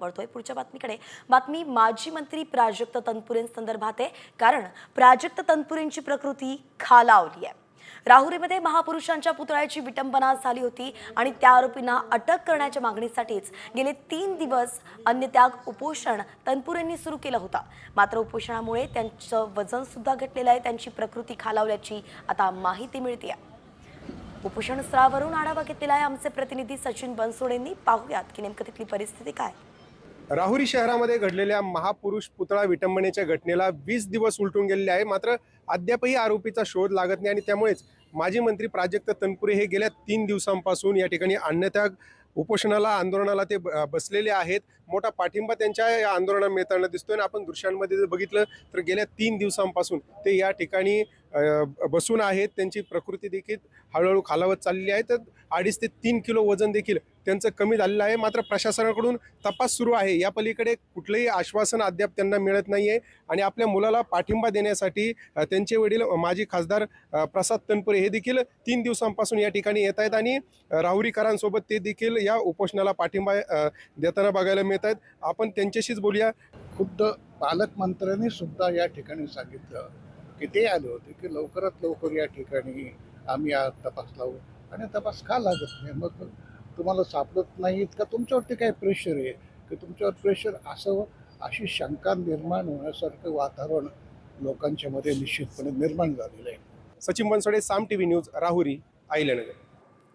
वळतोय पुढच्या बातमीकडे. बातमी माजी मंत्री प्राजक्त तनपुरेंसंदर्भात आहे. कारण प्राजक्त तनपुरेंची प्रकृती खालावली आहे. राहुरीमध्ये महापुरुषांच्या पुतळ्याची विटंबना झाली होती आणि त्या आरोपींना अटक करण्याच्या मागणीसाठीच गेले तीन दिवस अन्नत्याग उपोषण तनपुरेंनी सुरू केला होता. मात्र उपोषणामुळे त्यांचं वजन सुद्धा घटलेलं आहे. त्यांची प्रकृती खालावल्याची आता माहिती मिळते उपोषण स्थळावरून आढावा घेतलेला आहे आमचे प्रतिनिधी सचिन बनसोडेंनी. पाहूयात की नेमकं तिथली परिस्थिती काय राहुरी शहरामध्ये घडलेल्या महापुरुष पुतळा विटंबनेच्या घटनेला वीस दिवस उलटून गेलेले आहे. मात्र अद्यापही आरोपीचा शोध लागत नाही आणि त्यामुळेच माजी मंत्री प्राजक्त तनपुरे हे गेल्या तीन दिवसांपासून या ठिकाणी अन्नत्याग उपोषणाला आंदोलनाला ते ब- बसलेले आहेत. मोठा पाठिंबा त्यांच्या या आंदोलनात मिळताना दिसतोय आणि आपण दृश्यांमध्ये जर बघितलं तर गेल्या तीन दिवसांपासून ते या ठिकाणी बसून आहेत त्यांची प्रकृती देखील हळूहळू खालावत चाललेली आहे. तर अडीच ते तीन किलो वजन देखील त्यांचं कमी झालेलं आहे. मात्र प्रशासनाकडून तपास सुरू आहे. या पलीकडे कुठलंही आश्वासन अद्याप त्यांना मिळत नाही आहे आणि आपल्या मुलाला पाठिंबा देण्यासाठी त्यांचे वडील माजी खासदार प्रसाद तनपुरे हे देखील तीन दिवसांपासून या ठिकाणी येत आहेत. आणि राहुरीकरांसोबत ते देखील या उपोषणाला पाठिंबा देताना बघायला मिळत आहेत. आपण त्यांच्याशीच बोलूया. खुद्द पालकमंत्र्यांनी सुद्धा या ठिकाणी सांगितलं. की ते आले होते की लवकरात लवकर या ठिकाणी आम्ही हा तपास लावू? आणि तपास का लागत नाही? मग तुम्हाला सापडत नाहीत का? तुमच्यावरती काय प्रेशर आहे? की तुमच्यावर प्रेशर असं अशी शंका निर्माण होण्यासारखं वातावरण लोकांच्या मध्ये निश्चितपणे निर्माण झालेलं आहे. Sachin Bansode Saam T V news Rahuri Ahilyanagar